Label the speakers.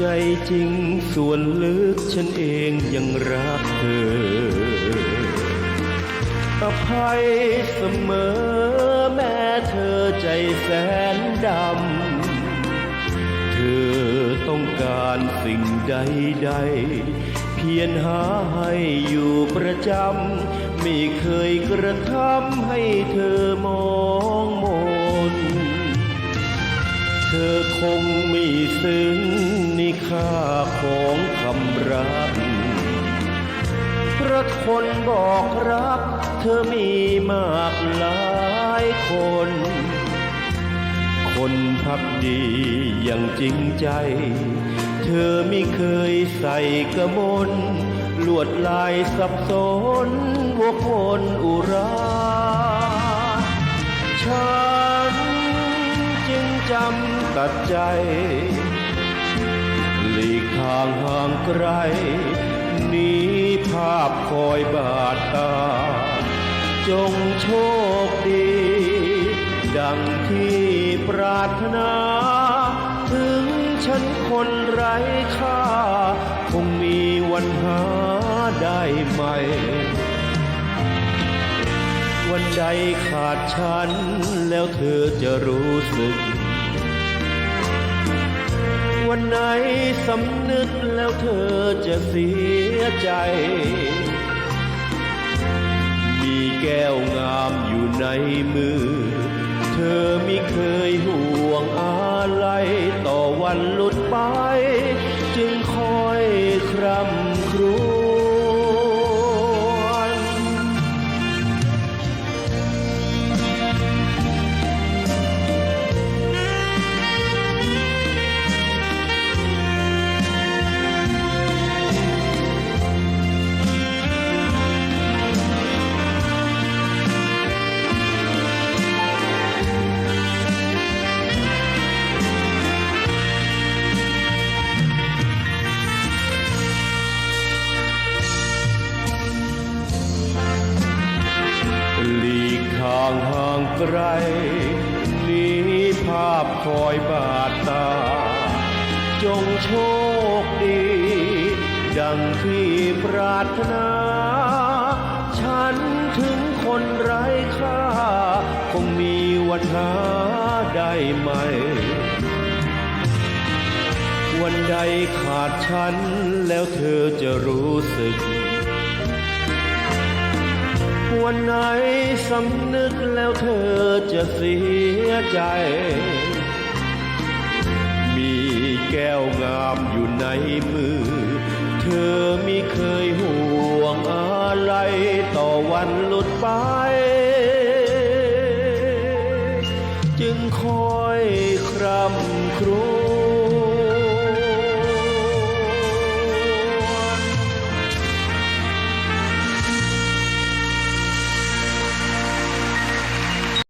Speaker 1: ใจจริงส่วนลึกฉันเองยังรักเธอ อภัยเสมอแม้เธอใจแสนดำ เธอต้องการสิ่งใดๆเพียรหาให้อยู่ประจำ ไม่เคยกระทำให้เธอมองมน เธอคงไม่ซึ้ง ค่าของคำรักพระคนบอกรัก เธอมีมากหลายคน คนพักดีอย่างจริงใจ เธอไม่เคยใส่กระมนลวดลายสับสนวกวนอุราฉันจึงจำตัดใจ ลีกทางห่างไกลนี้ภาพคอยบาดตา จงโชคดี ดังที่ปรารถนา ถึงฉันคนไร้ค่า คงมีวันหาได้ไหม่ วันใดขาดฉันแล้วเธอจะรู้สึก วันไหนสำนึกแล้วเธอจะเสียใจ มีแก้วงามอยู่ในมือ เธอไม่เคยห่วงอะไรต่อวันหลุดไป ไกลหนีภาพคอยบาดตา จงโชคดี ดังที่ปรารถนา ฉันถึงคนไร้ค่า คงมีวันหาได้ไหม วันใดขาดฉันแล้วเธอจะรู้สึก วันไหนสำนึกแล้วเธอจะเสียใจ มีแก้วงามอยู่ในมือ เธอไม่เคยห่วงอะไรต่อวันหลุดไป จึงคอยคร่ำครว